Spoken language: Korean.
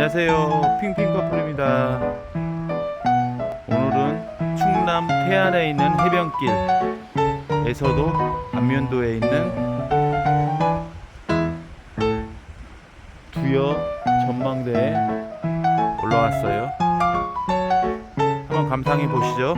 안녕하세요. 핑핑 커플입니다. 오늘은 충남 태안에 있는 해변길에서도 안면도에 있는 두여 전망대에 올라왔어요. 한번 감상해 보시죠.